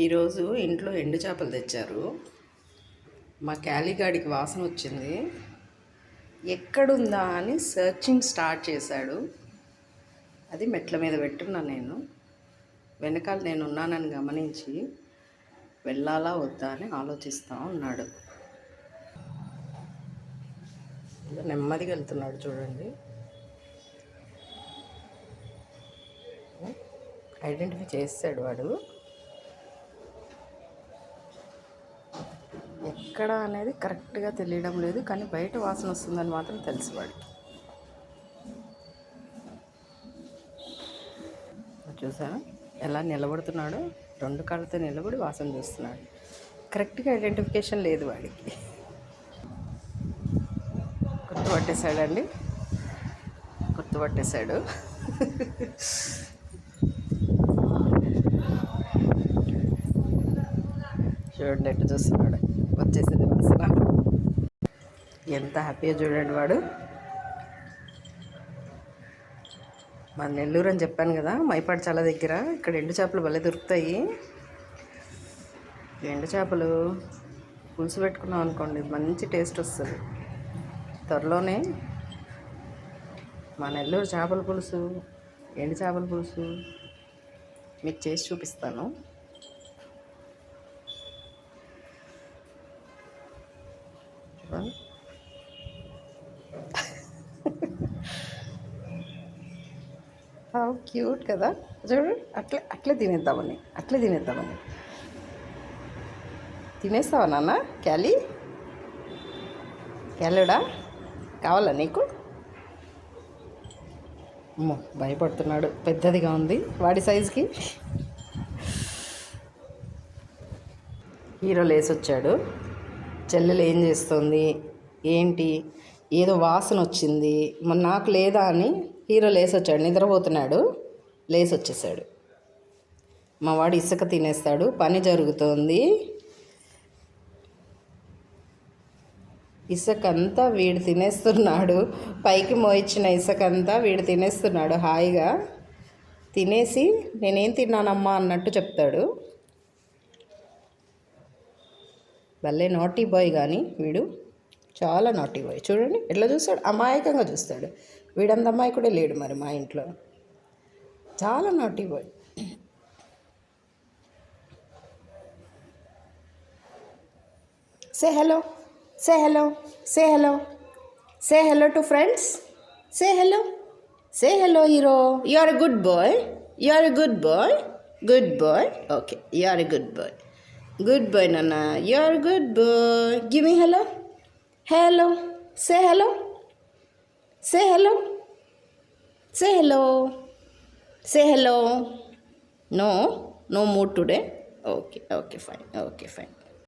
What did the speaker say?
ఈరోజు ఇంట్లో ఎండు చేపలు తెచ్చారు. మా క్యాలీగాడికి వాసన వచ్చింది. ఎక్కడుందా అని సర్చింగ్ స్టార్ట్ చేశాడు. అది మెట్ల మీద పెట్టున్నా నేను. వెనకాల నేను ఉన్నానని గమనించి వెళ్ళాలా వద్దా అని ఆలోచిస్తూ ఉన్నాడు. నెమ్మదిగా వెళ్తున్నాడు చూడండి. ఐడెంటిఫై చేస్తాడు వాడు. ఎక్కడ అనేది కరెక్ట్గా తెలియడం లేదు కానీ బయట వాసన వస్తుందని మాత్రం తెలుసు వాడికి. చూసారా ఎలా నిలబడుతున్నాడో? రెండు కాళ్ళతో నిలబడి వాసన చూస్తున్నాడు. కరెక్ట్గా ఐడెంటిఫికేషన్ లేదు వాడికి. గుర్తుపట్టేశాడండి? గుర్తుపట్టేశాడు. చూడండి ఎట్టు చూస్తున్నాడు. వచ్చేసింది వాసన ఎంత హ్యాపీగా చూడండి వాడు. మన నెల్లూరు అని చెప్పాను కదా మైపాడు చాలా దగ్గర. ఇక్కడ ఎండు చేపలు భలే దొరుకుతాయి. ఎండు చేపలు పులుసు పెట్టుకున్నాం అనుకోండి మంచి టేస్ట్ వస్తుంది. త్వరలోనే మా నెల్లూరు చేపల పులుసు ఎండు చేపల పులుసు మీకు చేసి చూపిస్తాను. క్యూట్ కదా. చూడు అట్లే అట్లే తినేద్దామని అట్లే తినేద్దామని తినేస్తావా నాన్న? క్యాలీ? క్యాలీడా? కావాలా నీకు? అమ్మో భయపడుతున్నాడు. పెద్దదిగా ఉంది వాడి సైజుకి. హీరో లేసొచ్చాడు. చెల్లెలు ఏం చేస్తుంది? ఏంటి? ఏదో వాసన వచ్చింది. మరి నాకు లేదా అని హీరో లేసొచ్చాడు నిద్రపోతున్నాడు లేసొచ్చేసాడు. మా వాడు ఇసుక తినేస్తాడు పని జరుగుతోంది. ఇసుక అంతా వీడు తినేస్తున్నాడు పైకి మోయించిన ఇసుక అంతా వీడు తినేస్తున్నాడు హాయిగా. తినేసి నేనేం తిన్నానమ్మా అన్నట్టు చెప్తాడు. భలే నాటీ బాయ్ కానీ వీడు. చాలా నాటీ బాయ్ చూడండి ఎట్లా చూస్తాడు? అమాయకంగా చూస్తాడు. వీడంత అమాయకుడే లేడు మరి మా ఇంట్లో. చాలా naughty boy say hello say hello say hello say hello to friends say hello say hello hero you are a good boy you are a good boy good boy okay you are a good boy good boy నాన్న you are good boy give me hello Hello. Say hello. Say hello. Say hello. Say hello. No, no mood today. Okay, okay, fine. Okay, fine.